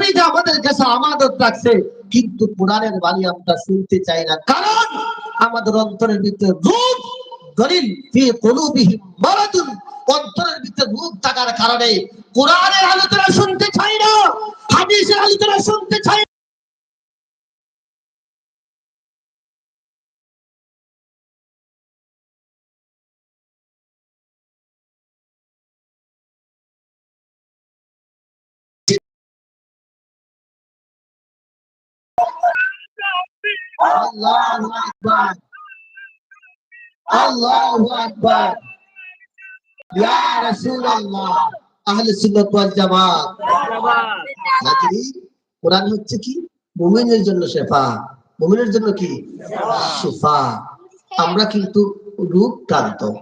নবী যে আমাদের কাছে আমাদের রাখছে, কিন্তু কোরআনের বাণী আমরা শুনতে চাই না। কারণ আমাদের অন্তরের ভিতরে রূপ, দলিল, ফি কুলুবিহিম মারাদুন। অন্তরের ভিতরে রূপ থাকার কারণে কোরআনের আলোচনা শুনতে চাই না, হাদিসের আলোচনা শুনতে চাই শেফা। মুমিনের জন্য কি? শেফা। আমরা কিন্তু রোগ ক্রান্ত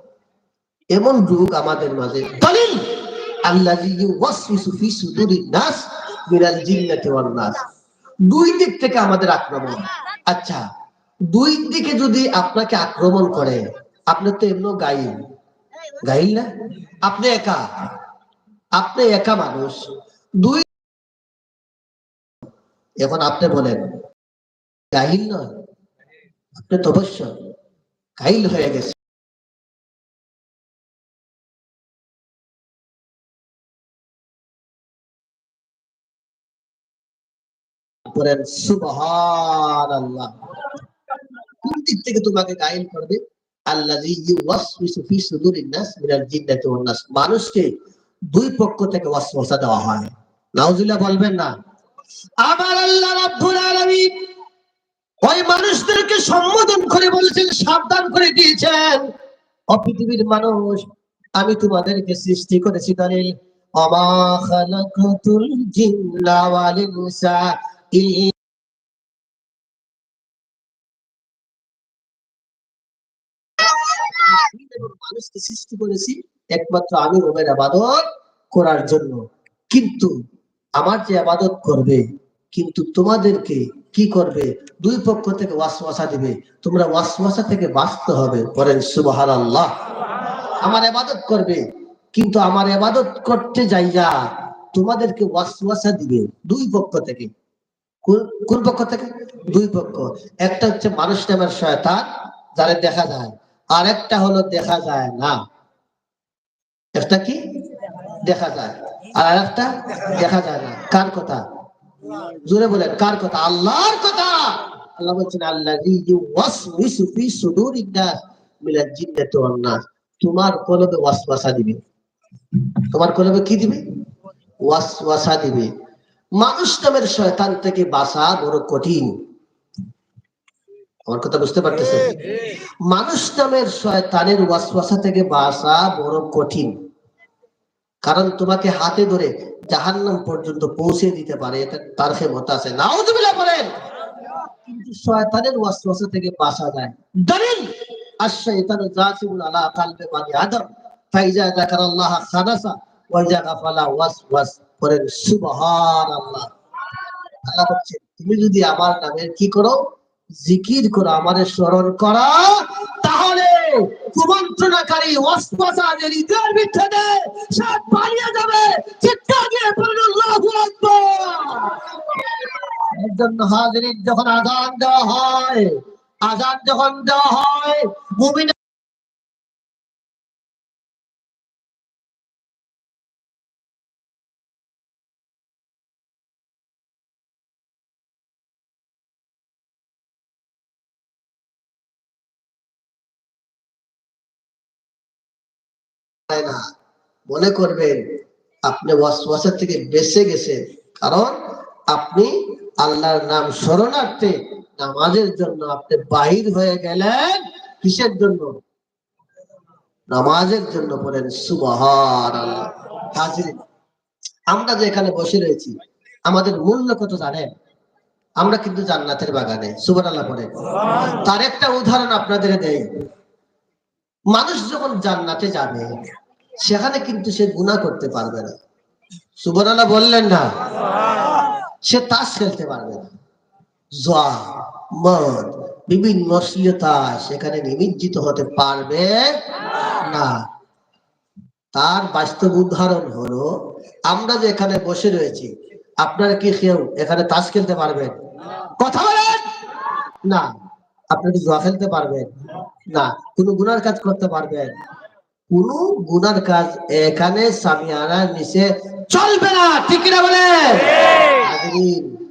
এমন রোগ আমাদের মাঝে দলিল। আল্লাযী ইউওয়াসওয়িসু সুদুরিন নাস জিন্নাতি ওয়ান নাস। দুই দিক থেকে আমাদের আক্রমণ। আচ্ছা দুই দিকে যদি আপনাকে আক্রমণ করে, আপনি তো এমন গাইল। গাইল না? আপনি একা। আপনি একা মানুষ। দুই এখন আপনি বলেন, গাইল নয়। আপনি তো অবশ্য গাইল হয়ে গেছে বলেন সুবহান আল্লাহ কোন দিক থেকে তোমাকে গাইল করবে? নাস মানুষকে দুই পক্ষ থেকে ওয়াসওয়াসা দেওয়া হয়। নাউজুবিল্লাহ বলবেন না। আমার আল্লাহ রাব্বুল আলামিন ওই মানুষদেরকে সম্বোধন করে বলেছেন, সাবধান করে দিয়েছেন। ও পৃথিবীর মানুষ, আমি তোমাদেরকে সৃষ্টি করেছি দলিল। অমা জিন্না ওয়াল ইনসা। মানুষকে সৃষ্টি করেছি একমাত্র আমি আবাদত করার জন্য। কিন্তু আমার যে আবাদত করবে, কিন্তু তোমাদেরকে কি করবে? দুই পক্ষ থেকে ওয়াসওয়াসা দিবে। তোমরা ওয়াসওয়াসা থেকে বাঁচতে হবে বলেন সুবহানাল্লাহ। আমার আবাদত করবে, কিন্তু আমার আবাদত করতে যাইয়া তোমাদেরকে ওয়াসওয়াসা দিবে দুই পক্ষ থেকে। কোন- পক্ষ থেকে? দুই পক্ষ। একটা হচ্ছে মানুষ নামের শয়তান, যারা দেখা যায়। আর একটা হলো দেখা যায় না। একটা কি? দেখা যায়। আর আরেকটা? দেখা যায় না। কার কথা? জোরে বলেন, কার কথা? আল্লাহর কথা। আল্লাহ বলছেন আল্লাহ তোমার কলবে ওয়াসওয়াসা দিবে। তোমার কলবে কি দিবে? ওয়াসওয়াসা দিবে। মানুষ নামের শয়তান থেকে বাঁচা বড় কঠিন। আমার কথা বুঝতে পারতেছেন? মানুষ নামের শয়তানের ওয়াসওয়াসা থেকে বাঁচা বড় কঠিন। কারণ তোমাকে হাতে ধরে জাহান্নাম পর্যন্ত পৌঁছে দিতে পারে এটা তার ক্ষমতা আছে। নাউজুবিল্লাহ বলেন। কিন্তু শয়তানের ওয়াসওয়াসা থেকে বাঁচা যায়। দলিল আশ-শাইতানু জাসিমুন আলা কালবি বানি আদম। ফাইজা যাকারাল্লাহ খানাসা ওয়া ইজা গাফালা ওয়াসওয়াস। বলেন সুবহানাল্লাহ। আল্লাহ আল্লাহ বলছেন তুমি যদি আমার নামের কি করো, জিকির করো আমাদের স্মরণ করা, তাহলে কুমন্ত্রণাকারী ওয়াসওয়াসা যে হৃদয়ের ভিতরে সব পালিয়ে যাবে। চিৎকার দিয়ে বলুন, আল্লাহু আকবার! এর জন্য হাজিরিন যখন আজান দেওয়া হয়, আজান যখন দেওয়া হয়, মুমিন হয় না। মনে করবেন, আপনি ওয়াসওয়াসা থেকে বেঁচে গেছেন। কারণ আপনি আল্লাহর নাম শরণার্থে নামাজের জন্য আপনি বাহির হয়ে গেলেন। কিসের জন্য? নামাজের জন্য বলেন সুবহান হাজির। আমরা যে এখানে বসে রয়েছি, আমাদের মূল্য কত জানেন? আমরা কিন্তু জান্নাতের বাগানে, সুবহানাল্লাহ বলেন তার একটা উদাহরণ আপনাদের দেই। মানুষ যখন জান্নাতে যাবে সেখানে কিন্তু সে গুনাহ করতে পারবে না। সুবহানাল্লাহ বললেন না? সে তাস খেলতে পারবে না। মদ, বিভিন্ন অশ্লীলতা সেখানে নিমজ্জিত হতে পারবে না। তার বাস্তব উদাহরণ হলো, আমরা যে এখানে বসে রয়েছি, আপনারা কি কেউ এখানে তাস খেলতে পারবেন? কথা বলেন! না। আপনি জুয়া খেলতে পারবেন? না। কোনো গুনার কাজ করতে পারবেন? কোন গুনার কাজ এখানে সামিয়ানার নিচে চলবে না, ঠিক না বলে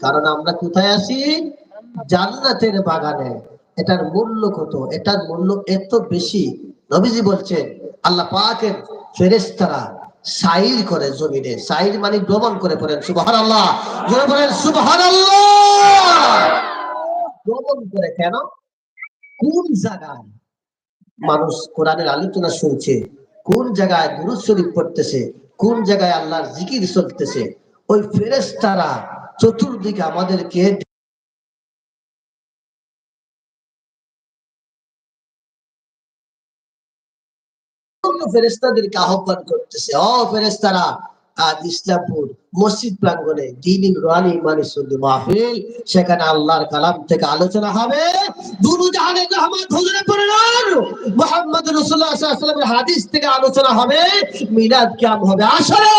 কারণ আমরা কোথায় আছি? জান্নাতের বাগানে। এটার মূল্য কত? এটার মূল্য এত বেশি। নবীজি বলছেন, আল্লাহ পাকের ফেরেশতারা সাইর করে জমিনে, সাইর মানে ভ্রমণ করে পড়েন, সুবহানাল্লাহ। জোরে বলেন, সুবহানাল্লাহ! ভ্রমণ করে কেন? কোন জায়গায়? মানুষ কোরআনের আলোচনা শুনছে, কোন জায়গায় দুরুদ শরীফ পড়তেছে, কোন জায়গায় আল্লাহর জিকির চলতেছে, ওই ফেরেশতারা চতুর্দিকে আমাদেরকে ফেরেস্তাদেরকে আহ্বান করতেছে। ও ফেরেস্তারা আজ ইসলামপুর মসজিদ প্রাঙ্গনে দিন রানি মানে সুন্নি মাহফিল। সেখানে আল্লাহর কালাম থেকে আলোচনা হবে। দুরুদ আলাইহি রহমত হুজুরে পড়ার মুহাম্মদ রাসূলুল্লাহ সাল্লাল্লাহু হাদিস থেকে আলোচনা হবে। মিলাদ কিয়াম হবে আসলে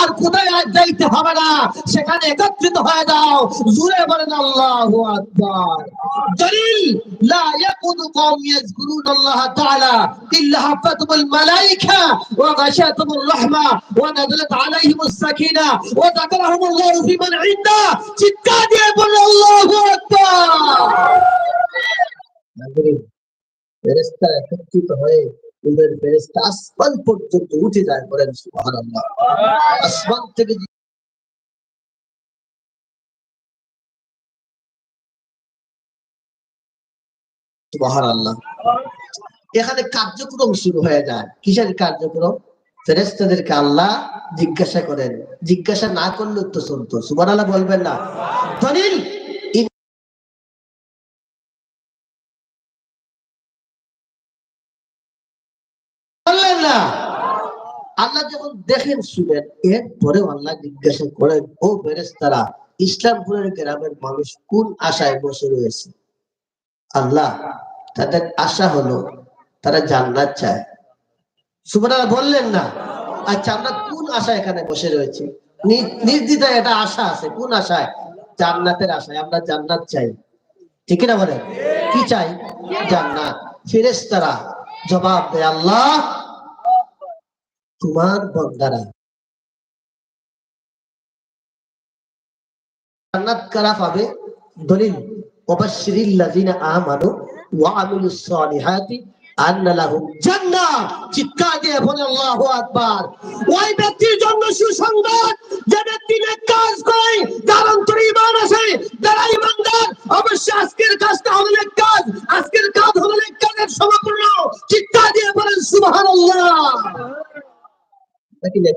আর কোথায় আজ যাইতে হবে না, সেখানে একত্রিত হয়ে যাও। জুড়ে বলেন আল্লাহু আকবার। দলিল, লা ইয়াকুদু কওম ইয়াযকুরুন আল্লাহ তাআলা ইল্লা হাফাতুল মালাইকা ওয়া গাশাতুর রাহমা ওয়া নাযালাত আলাইহিমুস সাকিনা। ওয়া ইন্দা চিৎকার দিয়ে আকবার ফেরেশতা একত্রিত হয়ে ফেরেশতা আসমান পর্যন্ত উঠে যায় বলেন সুবহানাল্লাহ আসমান থেকে সুবহানাল্লাহ। এখানে কার্যক্রম শুরু হয়ে যায়। কিসের কার্যক্রম? ফেরেস্তাদেরকে আল্লাহ জিজ্ঞাসা করেন। জিজ্ঞাসা না করলে তো চলতো। সুবান বলবেন না। দলিল আল্লাহ যখন দেখেন শুনেন, এরপরেও আল্লাহ জিজ্ঞাসা করেন, ও ফেরেস্তারা ইসলামপুরের গ্রামের মানুষ কোন আশায় বসে রয়েছে? আল্লাহ, তাদের আশা হলো, তারা জান্নাত চায়। সুবহান বললেন না। আচ্ছা আমরা কোন আশা এখানে বসে রয়েছি? নির্দ্বিধায় এটা আশা আছে। কোন আশায়? জান্নাতের আশায়। আমরা জান্নাত চাই। ঠিক না বলেন? কি চাই? জান্নাত। ফেরেশতারা জবাব দেয়, আল্লাহ, তোমার বন্দারা। জান্নাত কারা পাবে? দলিল, ওবাশশিরিল্লাযিনা আমানু ওয়া আমিলুস সালিহাতি বলে, আল্লাহু ওই ব্যক্তির জন্য সুসংবাদ কাজ অবশ্যই আজকের কাজটা কাজ। আজকের কাজ বলেন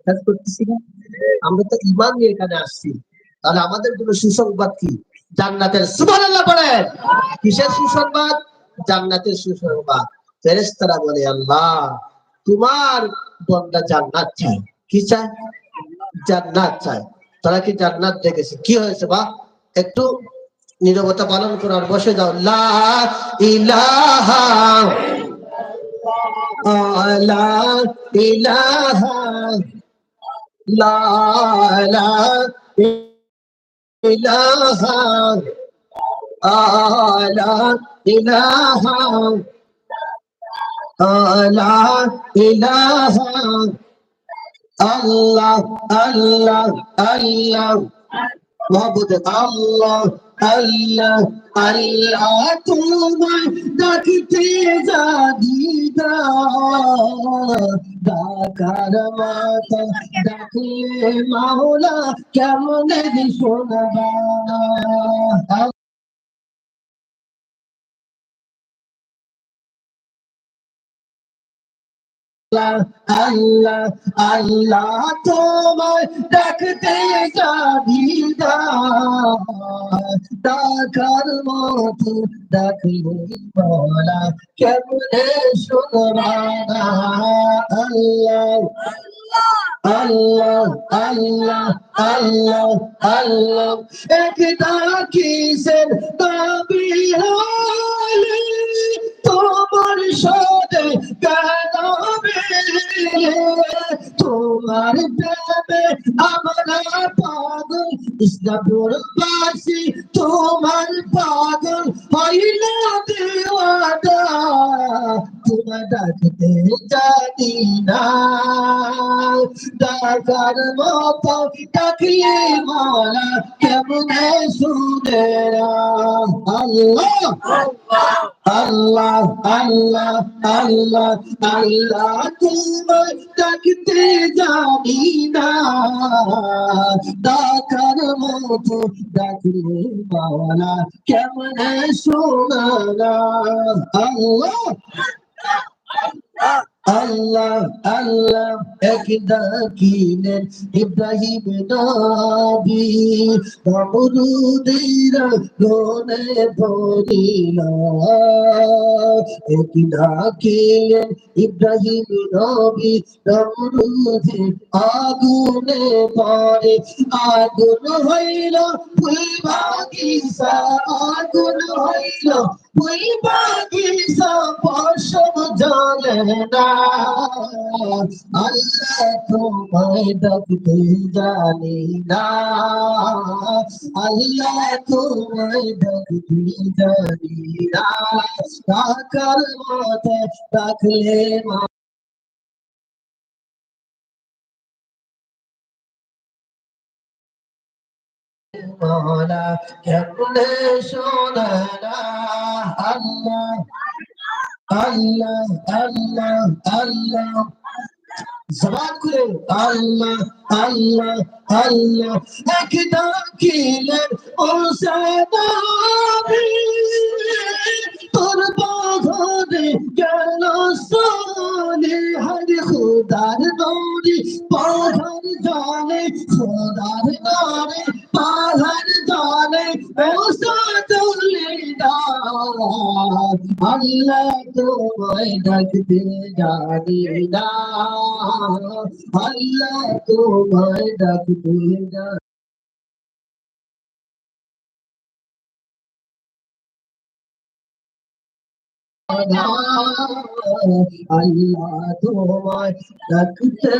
কাজ করতেছি আমরা তো ইমান নিয়ে এখানে আসছি। তাহলে আমাদের জন্য সুসংবাদ কি? জান্নাতের সুবহানাল্লাহ কিসের সুসংবাদ? জান্নাতের সুসংবাদ। ফেরেস্তারা বলে, আল্লাহ, তোমার বন্দা জান্নাত চায় কি চায়? জান্নাত চায়। তারা কি জান্নাত দেখেছে? কি হয়েছে বা? একটু নিরবতা পালন করার বসে যাও। লা লা ইলাহা আল্লাহ আল্লাহ আল্লাহ। তোমায় ডাকতে জাগিদা ডাকার মাতা ডাকলে মাওলা কেমন শোনবা। আল্লাহ আল্লাহ তোমায় ডাকতে ডাকার মতো ডাকলি বলা কেমনে শোনা আল্লাহ আল্লাহ আল্লাহ আল্লাহ আল্লাহ এক ডাকিসের দাবি হলে তোমার সাথে কেন তোমার প্রেমে আমরা পাগল, ইসলামপুর বাসী, তোমার পাগল হইল? ডাকতে জানি না। ডাকার মতো ডাকলে মারা কেমনে শুনে আল্লাহ আল্লাহ আল্লাহ আল্লাহ আল্লাহ তোমার ডাকতে জানি না। ডাকার মতো ডাকলে মারা কেমনে শোনা না। আল্লাহ আল্লাহ আল্লাহ এক ইব্রাহিম নবী। নমরুদের গনে পড়িল। এক ডাকিলেন ইব্রাহিম নবী। নমরুদের আগুনে পড়ে, আগুন হইল ফুল বাগিচা আগুন হইল ফুল বাগিচা পশম জলে না। আল্লাহ তোমায় ডাকতে জানি না। আল্লাহ মালা কেমনে শোনা না? আল্লাহ আল্লাহ আল্লাহ আল্লাহ। জবান করে আল্লাহ আল্লাহ আল্লাহ। এক তোর বাঘরে গেল সোনে হর খুদার নৌরি পাহাড় জানে খোদার নারে পাহাড় সাদুলে আল্লাহ তোমায় ডাকতে জানি না। আল্লাহ তোমায় ডাকতে জানি আল্লাহ তোমায় ডাকতে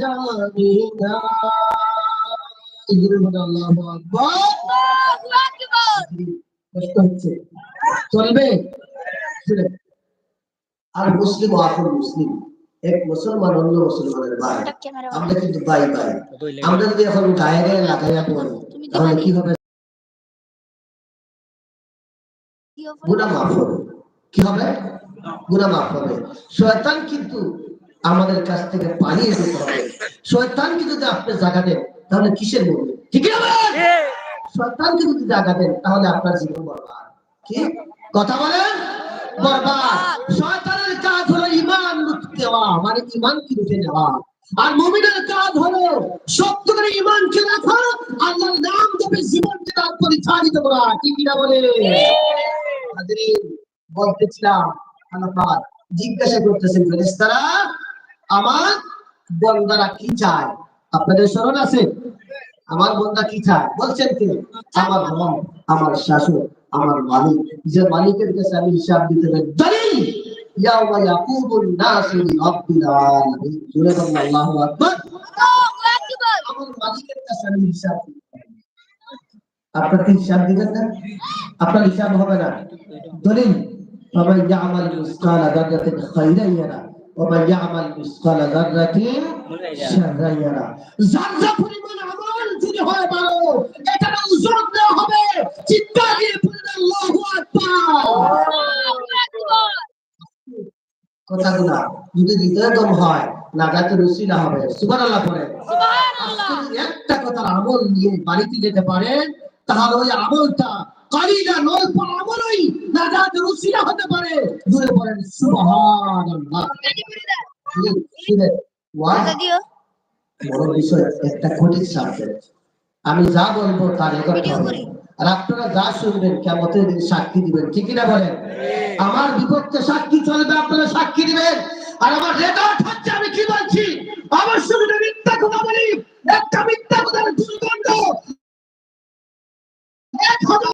জানি না চলবে আর মুসলিম আপন মুসলিম এক মুসলমান অন্য মুসলমানের ভাই আমরা কিন্তু ভাই ভাই আমরা যদি এখন গায়ে গায়ে লাগাইয়া পড়ি তাহলে কি হবে? গুনাহ মাফ হবে। হবে? গুনাহ মাফ হবে। শয়তান কিন্তু আমাদের কাছ থেকে পালিয়ে যেতে হবে। শয়তানকে যদি আপনি জায়গা দেন, তাহলে কিসের মূল্য ঠিক আছে শয়তানকে যদি জায়গা দেন, তাহলে আপনার জীবন বরবাদ। কি? কথা বলেন? বরবাদ। শয়তানের কাজ হলো ইমান দেওয়া মানে ইমান কি লুটে নেওয়া। আর মুমিনের কাজ হলো সত্য করে ইমানকে রাখা, আল্লাহর নাম জপে জীবনকে তার পরিচালিত করা। কি কিনা বলে বলতেছিলাম আল্লাহ জিজ্ঞাসা করতেছেন, ফেরেশতারা, আমার বন্দারা কি চায়? আপনাদের স্মরণ আছে? আমার বন্দা কি চায়? বলছেন কি? আমার রব আমার শাসক, আমার মালিক। যে মালিকের কাছে আমি হিসাব দিতে পারি দলিল ইয়াউমা আপনার হিসাব আপনার হিসাব হবে না। দলিল فمن يعمل مثقال ذرة خيرا يره ومن يعمل مثقال ذرة شرا يره যারা পরিমাণ আমল যদি হয় ভালো এটার ওজন দেওয়া হবে চিন্তা দিয়ে পড়ে আল্লাহু আকবার কথাগুলা যদি হৃদয়গম হয় নাজাতের রসিলা হবে সুবহানাল্লাহ পড়ে আজকে যদি একটা কথার আমল নিয়ে বাড়িতে যেতে পারেন তাহলে ওই আমলটা কালিলা নল্প আমলই নাজাতের রসিলা হতে পারে। দূরে পড়েন সুবহানাল্লাহ। বড় বিষয় একটা কঠিন সাবজেক্ট আমি যা বলব তার রেকর্ড হবে। আর আপনারা যা শুনবেন কেমতের দিন সাক্ষী দিবেন ঠিক না বলেন? আমার বিপক্ষে সাক্ষী চলবে আপনারা সাক্ষী দিবেন। আর আমার রেকর্ড হচ্ছে আমি কি বলছি? অবশ্যই যদি মিথ্যা কথা বলি একটা মিথ্যা কথার দুর্গন্ধ এক হাজার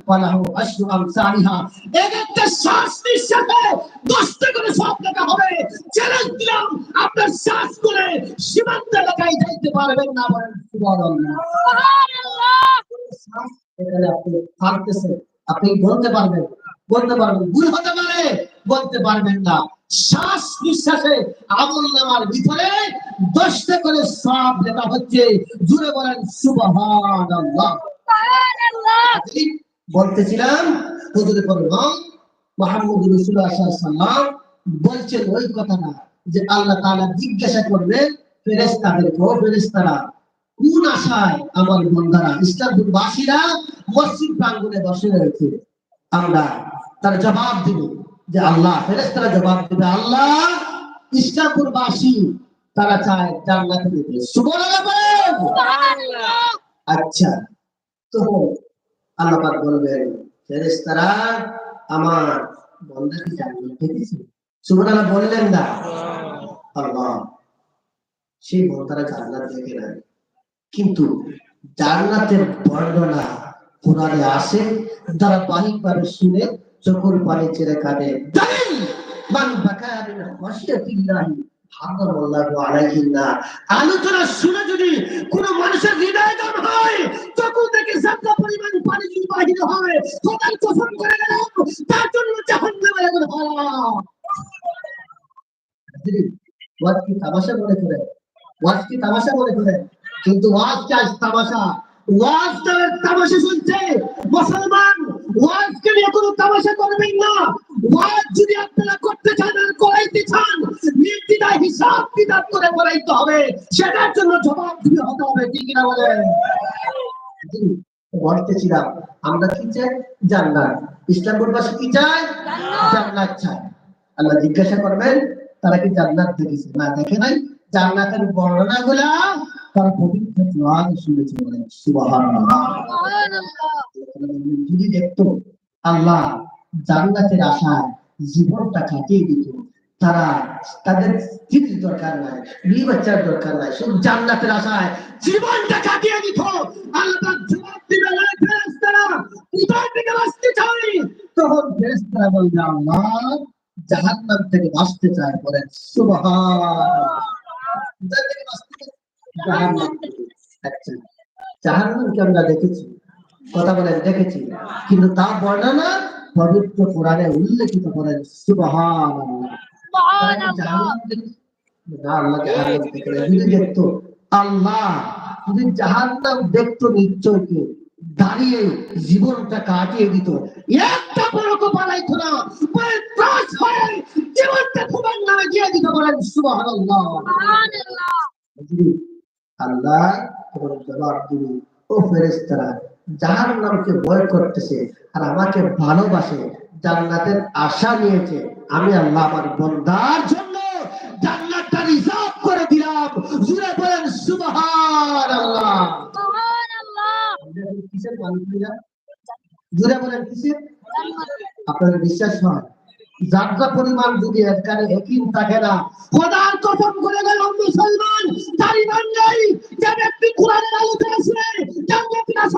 ফালাহু আশরু আমসালিহা। এক একটা শ্বাস নিঃশ্বাসে দশটা করে সব লেখা হবে। চ্যালেঞ্জ দিলাম আপনার শ্বাস করে সীমান্ত এলাকায় যাইতে পারবেন না বলেন সুবহানাল্লাহ। শ্বাস এখানে আপনি থাকতেছে আপনি বলতে পারবেন বলতে পারবেন ভুল হতে পারে বলতে পারবেন না। শ্বাস নিঃশ্বাসে আমল নামার ভিতরে দশটা করে সব লেখা হচ্ছে জুড়ে বলেন সুবহানাল্লাহ। বলতেছিলাম হুজুরে পরম মোহাম্মদ সাল্লাম বলছেন ওই কথাটা যে আল্লাহ তাআলা জিজ্ঞাসা করবে ফেরেশতাদেরকে ফেরেশতারা কোন আশায় আমার বন্ধারা ইসলামবাসীরা মসজিদ প্রাঙ্গণে বসে রয়েছে? আমরা তার জবাব দিব যে আল্লাহ ফেরেশতারা জবাব দিবে আল্লাহ ইসলামপুরবাসী তারা চায় জান্নাতে যেতে। সুবহানাল্লাহ! আচ্ছা তো আল্লাহ পাক বলবেন, ফেরেশতারা আমার বন্ধা কি জান্নাত দেখেছে সুবহানাল্লাহ বললেন না। আল্লাহ, সেই বন্ধারা জান্নাত দেখে নাই। কিন্তু জান্নাতের বর্ণনা কোরআনে আসে, যারা বাহিকভাবে শুনে চোখের পানি ছেড়ে কাঁদে। দলিল, মান বাকা আলোচনা শুনে যদি কোন মানুষের হয় চোখ থেকে পরিমাণ পানি যদি বাহির হয় করে তার জন্য হারাম। ওয়াজ কি তামাশা মনে করে? ওয়াজ কি তামাশা মনে করে? কিন্তু ওয়াজ আজ তামাশা? ওয়াজ তার তামাশা শুনছে মুসলমান ওয়াজকে নিয়ে কোনো তামাশা করবেন না। ওয়াজ যদি আপনারা করতে চান আর করাইতে চান নির্দিদায় হিসাব কিতাব করে করাইতে হবে। সেটার জন্য জবাব দিয়ে হতে হবে ঠিক কিনা বলতেছিলাম আমরা কি চাই? জান্নাত। ইসলামপুরবাসী কি চায়? জান্নাত। চায়। আল্লাহ জিজ্ঞাসা করবেন তারা কি জান্নাত দেখেছে? না দেখে নাই? জান্নাতের বর্ণনা গুলা তারা পবিত্র কোরআন শুনেছে যদি দেখতো আল্লাহ জান্নাতের আশায় জীবনটা কাটিয়ে দিত, তারা তাদের স্ত্রীর দরকার নাই বিয়ে বাচ্চার দরকার নাই শুধু জান্নাতের আশায় জীবনটা কাটিয়ে দিত। আল্লাহ জবাব দিবে না ফেরেশতারা, কোথায় থেকে বাঁচতে চাই? তখন ফেরেশতারা বলবে, আল্লাহ জাহান্নাম থেকে বাঁচতে চায় বলেন কোথায় থেকে বাঁচতে চায়? জাহান্নাম থেকে। আচ্ছা জাহান্নামকে আমরা দেখেছি কথা দেখেছি কিন্তু তা বর্ণনা পবিত্র কোরআনে উল্লেখিত করেন সুবহানাল্লাহ জাহান্নাম দেখেছি? না আল্লাহ জাহান্নাম দেখে নাই। যদি দেখতো আল্লাহ যদি জাহান্নাম দেখতো নিশ্চয় দাঁড়িয়ে জীবনটা কাটিয়ে দিত বড় আল্লাহ তোমার জবাব দিবি। ও ফেরেশতারা যাহার নামকে ভয় করতেছে আর আমাকে ভালোবাসে জান্নাতের আশা নিয়েছে। আমি আল্লাহ আমার বন্দার জন্য জান্নাতটা রিজার্ভ করে দিলাম। জুড়ে বলেন মালিক হইলাম? জুড়ে বলেন কিসের আপনাদের বিশ্বাস হয়? যাত্রা পরিমাণ যদি একই থাকে না, খোদার কসম করে গেল মুসলমান তালিবান নেই যে ব্যক্তি কোরআনের আলোতে আসবে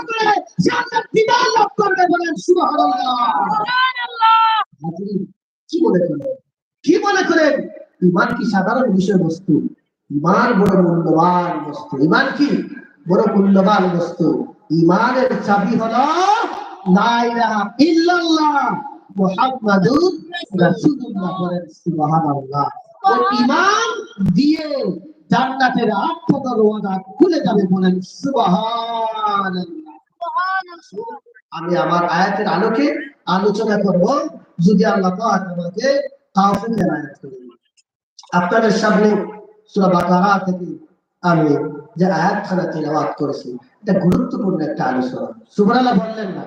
করে সে আল্লাহর দিদার লাভ করবে সুবহানাল্লাহ। কি মনে করেন? কি মনে ইমান কি সাধারণ বিষয়বস্তু? ইমান বড় মূল্যবান বস্তু। ইমান কি বড় মূল্যবান বস্তু? ইমানের চাবি হলো লা ইলাহা ইল্লাল্লাহ মুহাম্মাদুর সুবহানাল্লাহ। ঈমান দিয়ে জান্নাতের দরওয়াজা খুলে যাবে বলেন সুবহানাল্লাহ। আমি আমার আয়াতের আলোকে আলোচনা করব যদি আল্লাহ পাক আমাকে তাওফিক এনায়েত করেন আপনাদের সামনে সূরা বাকারা থেকে আমি যে আয়াতখানা তিলাওয়াত করেছি এটা গুরুত্বপূর্ণ একটা আলোচনা। সুবহানাল্লাহ বললেন না?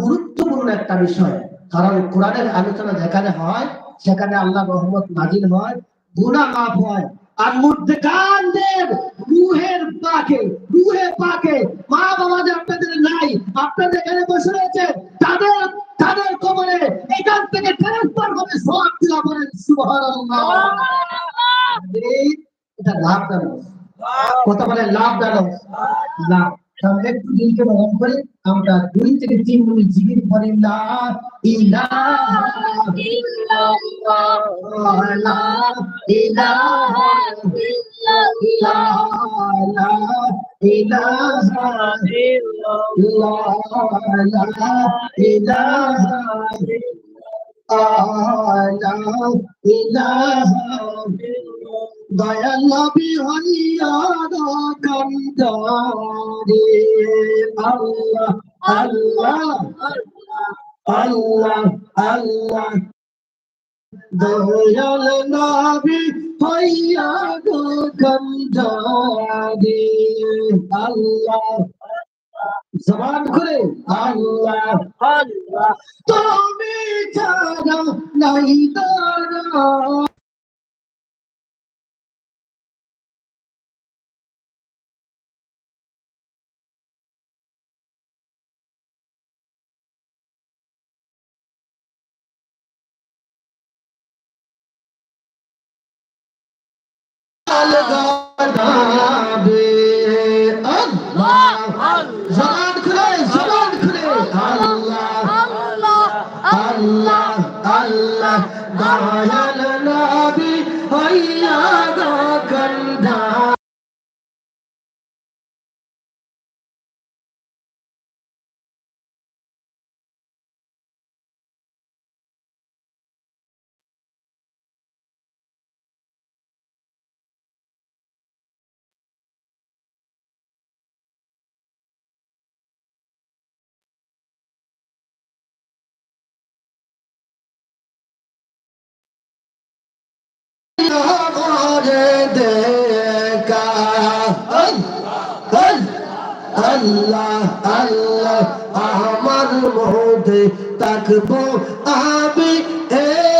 গুরুত্বপূর্ণ একটা বিষয়। কারণ কোরআনের আলোচনা যেখানে হয় সেখানে আল্লাহ রহমত নাজিল হয় গুনাহ মাফ হয়। আর মুর্দেকানদের রুহের পাকে রুহে পাকে। মা বাবা যে আপনাদের নাই আপনাদের এখানে বসে রয়েছে। তাদের তাদের কবরে এখান থেকে ট্রান্সফার হবে সব দিলা সুবহানাল্লাহ। এটা লাভজনক কথা বলে লাভজনক লাভ। তাহলে একটু দিলকে নরম করে আমরা দুই থেকে তিন মিনিট জিকির করি। লা ইলাহা ইল্লাল্লাহ। লা ইলাহা ইল্লাল্লাহ। লা ইলাহা ইল্লাল্লাহ। লা ইলাহা দয়াল নবী হইয়া কান্দারে আল্লাহ আল্লাহ আল্লাহ আল্লাহ দয়াল নবী হইয়া কান্দারে আল্লাহ জবান করে আল্লাহ আল্লাহ তুমি ছাড়া নাই দাঁড়া গাবে দয়াল আল্লাহ আল্লাহ আমার মধ্যে থাকব আমি। এ